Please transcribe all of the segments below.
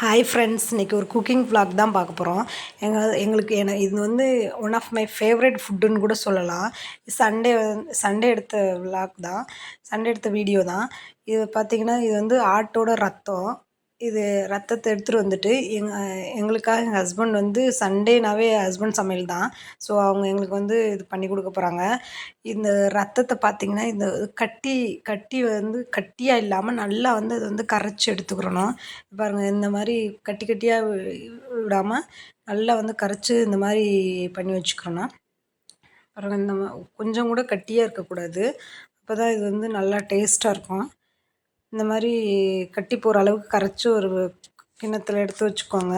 Hi friends இன்றைக்கி ஒரு cooking vlog தான் பார்க்க போகிறோம் எங்கள் எங்களுக்கு என இது வந்து ஒன் ஆஃப் மை ஃபேவரட் ஃபுட்டுன்னு கூட சொல்லலாம். சண்டே சண்டே எடுத்த vlog தான். சண்டே எடுத்த வீடியோ தான். இது பார்த்திங்கன்னா இது வந்து ஆட்டோட ரத்தம். இது ரத்தத்தை எடுத்துகிட்டு வந்துட்டு எங்கள் எங்களுக்காக எங்கள் ஹஸ்பண்ட் வந்து சண்டேனாவே ஹஸ்பண்ட் சமையல் தான். ஸோ அவங்க எங்களுக்கு வந்து இது பண்ணி கொடுக்க போகிறாங்க இந்த ரத்தத்தை பார்த்திங்கன்னா இந்த கட்டி கட்டி வந்து கட்டியாக இல்லாமல் நல்லா வந்து அது வந்து கரைச்சி எடுத்துக்கிறணும். பாருங்கள் இந்த மாதிரி கட்டி கட்டியாக விடாமல் நல்லா வந்து கரைச்சி இந்த மாதிரி பண்ணி வச்சுக்கிறணும் பாருங்கள் இந்த கொஞ்சம் கூட கட்டியாக இருக்கக்கூடாது. அப்போ தான் இது வந்து நல்லா டேஸ்ட்டாக இருக்கும். இந்த மாதிரி கட்டி போகிற அளவுக்கு கரைச்சி ஒரு கிண்ணத்தில் எடுத்து வச்சுக்கோங்க.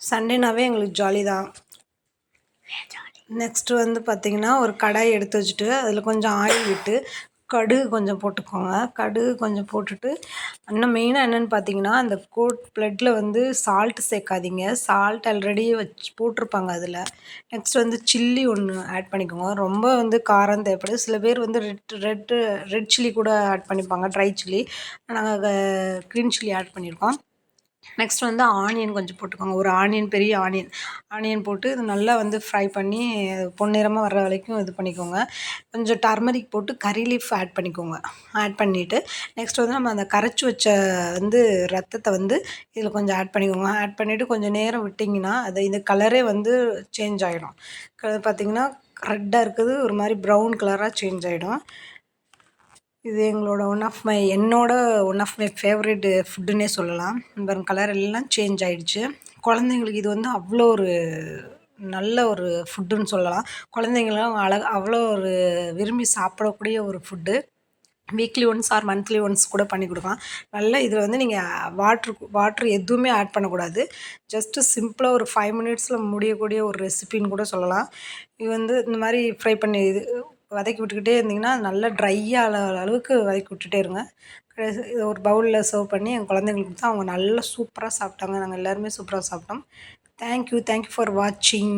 சண்டேனாவே எங்களுக்கு ஜாலி தான். நெக்ஸ்ட்டு வந்து பார்த்திங்கன்னா ஒரு கடாய் எடுத்து வச்சுட்டு அதில் கொஞ்சம் ஆயில் விட்டு கடுகு கொஞ்சம் போட்டுக்கோங்க. கடுகு கொஞ்சம் போட்டுட்டு இன்னும் மெயினாக என்னென்னு பார்த்தீங்கன்னா அந்த கோட் ப்ளட்டில் வந்து சால்ட் சேர்க்காதீங்க. சால்ட் ஆல்ரெடி வச்சு போட்டிருப்பாங்க அதில். நெக்ஸ்ட் வந்து சில்லி ஒன்று ஆட் பண்ணிக்கோங்க. ரொம்ப வந்து காரம் தேவைப்படுது. சில பேர் வந்து ரெட் ரெட்டு ரெட் சில்லி கூட ஆட் பண்ணிப்பாங்க ட்ரை சில்லி நாங்கள் க்ரீன் சில்லி ஆட் பண்ணியிருக்கோம் நெக்ஸ்ட் வந்து ஆனியன் கொஞ்சம் போட்டுக்கோங்க. ஒரு ஆனியன் பெரிய ஆனியன். ஆனியன் போட்டு இது நல்லா வந்து ஃப்ரை பண்ணி பொன்னிறமாக வர்ற வரைக்கும் இது பண்ணிக்கோங்க. கொஞ்சம் டர்மரிக் போட்டு கறி லீஃப் ஆட் பண்ணிக்கோங்க. ஆட் பண்ணிவிட்டு நெக்ஸ்ட் வந்து நம்ம அந்த கரைச்சி வச்ச வந்து ரத்தத்தை வந்து இதில் கொஞ்சம் ஆட் பண்ணிக்கோங்க. ஆட் பண்ணிவிட்டு கொஞ்சம் நேரம் விட்டிங்கன்னா அது இந்த கலரே வந்து சேஞ்ச் ஆகிடும் பார்த்திங்கன்னா ரெட்டாக இருக்குது ஒரு மாதிரி ப்ரௌன் கலராக சேஞ்ச் ஆகிடும் இது எங்களோட ஒன் ஆஃப் மை என்னோட ஒன் ஆஃப் மை ஃபேவரெட் ஃபுட்டுன்னே சொல்லலாம். பாருங்க கலர் எல்லாம் சேஞ்ச் ஆகிடுச்சு குழந்தைங்களுக்கு இது வந்து அவ்வளோ ஒரு நல்ல ஒரு ஃபுட்டுன்னு சொல்லலாம். குழந்தைங்களாம் அழக அவ்வளோ ஒரு விரும்பி சாப்பிடக்கூடிய ஒரு food weekly once or monthly once கூட பண்ணி கொடுக்கலாம். நல்லா இதில் வந்து நீங்கள் வாட்ரு வாட்ரு எதுவுமே ஆட் பண்ணக்கூடாது. ஜஸ்ட்டு சிம்பிளாக ஒரு ஃபைவ் மினிட்ஸில் முடியக்கூடிய ஒரு ரெசிபின்னு கூட சொல்லலாம். இது வந்து இந்த மாதிரி ஃப்ரை பண்ணி இது வதக்கி விட்டுக்கிட்டே இருந்திங்கன்னா நல்லா ட்ரையாக அளவுக்கு வதக்கி விட்டுட்டே இருங்க. இதை ஒரு பவுலில் சர்வ் பண்ணி என் குழந்தைங்களுக்கு கொடுத்தா அவங்க நல்லா சூப்பராக சாப்பிட்டாங்க. நாங்கள் எல்லாருமே சூப்பராக சாப்பிட்டோம். தேங்க்யூ தேங்க்யூ ஃபார் வாட்சிங்